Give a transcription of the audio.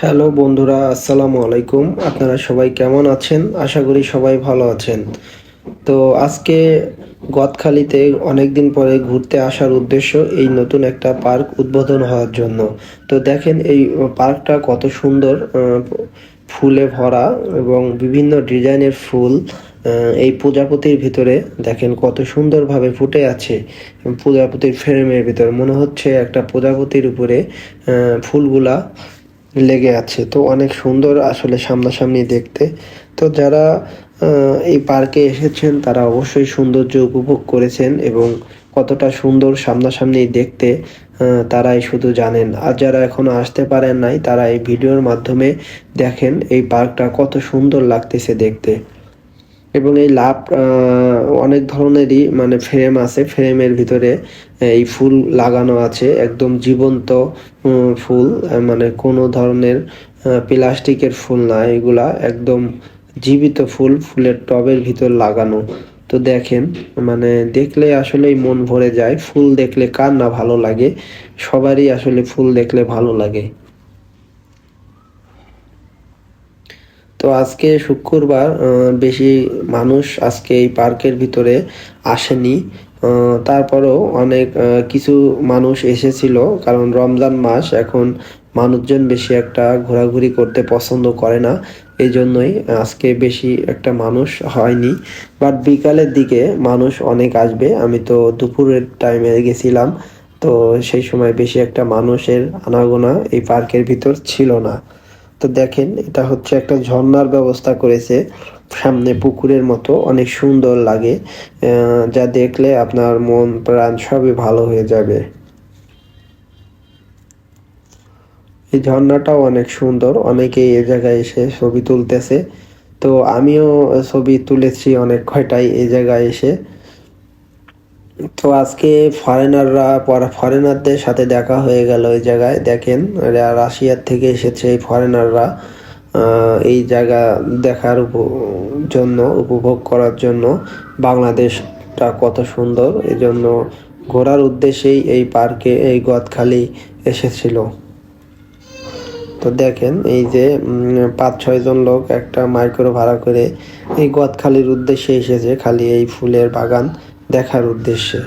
Hello বন্ধুরা, আসসালামু আলাইকুম। আপনারা সবাই কেমন আছেন? আশা করি সবাই ভালো আছেন। তো আজকে গদখালিতে অনেকদিন পরে ঘুরতে আসার উদ্দেশ্য এই নতুন একটা পার্ক উদ্বোধন হওয়ার জন্য। তো দেখেন এই পার্কটা কত সুন্দর ফুলে ভরা এবং বিভিন্ন ডিজাইনের ফুল এই প্রজাপতির ভিতরে দেখেন কত সুন্দরভাবে ফুটে আছে, প্রজাপতির ফ্রেমের ভিতরে। মনে হচ্ছে একটা প্রজাপতির উপরে ফুলগুলা লেগে আছে। তো অনেক সুন্দর আসলে সামনাসামনি দেখতে। তো যারা এই পার্কে এসেছেন, তারা অবশ্যই সৌন্দর্য উপভোগ করেছেন এবং কতটা সুন্দর সামনাসামনি দেখতে তারাই শুধু জানেন। আর যারা এখনও আসতে পারেন নাই, তারা এই ভিডিওর মাধ্যমে দেখেন এই পার্কটা কত সুন্দর লাগতেছে দেখতে। এবং এই লাভ অনেক ধরনেরই মানে ফ্রেম আছে। ফ্রেমের ভিতরে এই ফুল লাগানো আছে, একদম জীবন্ত ফুল। মানে কোনো ধরনের প্লাস্টিকের ফুল না, এগুলা একদম জীবিত ফুল, ফুলের টবের ভিতর লাগানো। তো দেখেন মানে দেখলে আসলেই মন ভরে যায়, ফুল দেখলে কার না ভালো লাগে? সবারই আসলে ফুল দেখলে ভালো লাগে। তো আজকে শুক্রবার বেশি মানুষ আজকে এই পার্কের ভিতরে আসেনি। তারপরেও অনেক কিছু মানুষ এসেছিল, কারণ রমজান মাস এখন মানুষজন বেশি একটা ঘোরাঘুরি করতে পছন্দ করে না। এই জন্যই আজকে বেশি একটা মানুষ হয়নি। বাট বিকালের দিকে মানুষ অনেক আসবে। আমি তো দুপুরের টাইমে গেছিলাম, তো সেই সময় বেশি একটা মানুষের আনাগোনা এই পার্কের ভিতর ছিল না। তো দেখেন, এটা হচ্ছে একটা ঝর্ণার ব্যবস্থা করেছে। সামনে পুকুরের মতো অনেক সুন্দর লাগে। যা দেখলে আপনার মন, প্রাণ সবই ভালো হয়ে যাবে। এই ঝর্ণাটাও অনেক সুন্দর। অনেকেই এ জায়গায় এসে ছবি তুলতেছে। তো আমিও ছবি তুলেছি অনেক কয়টাই এই জায়গায় এসে। তো আজকে ফরেনাররা ফরেনারদের সাথে দেখা হয়ে গেল ওই জায়গায়, দেখেন। রাশিয়ার থেকে এসেছে এই ফরেনাররা এই জায়গা দেখার জন্য, উপভোগ করার জন্য। বাংলাদেশটা কত সুন্দর এই জন্য ঘোরার উদ্দেশ্যেই এই পার্কে এই গদখালি এসেছিল। তো দেখেন, এই যে পাঁচ ছয় জন লোক একটা মাইক্রো ভাড়া করে এই গদখালির উদ্দেশ্যে এসেছে, খালি এই ফুলের বাগান। দেখার উদ্দেশ্যে।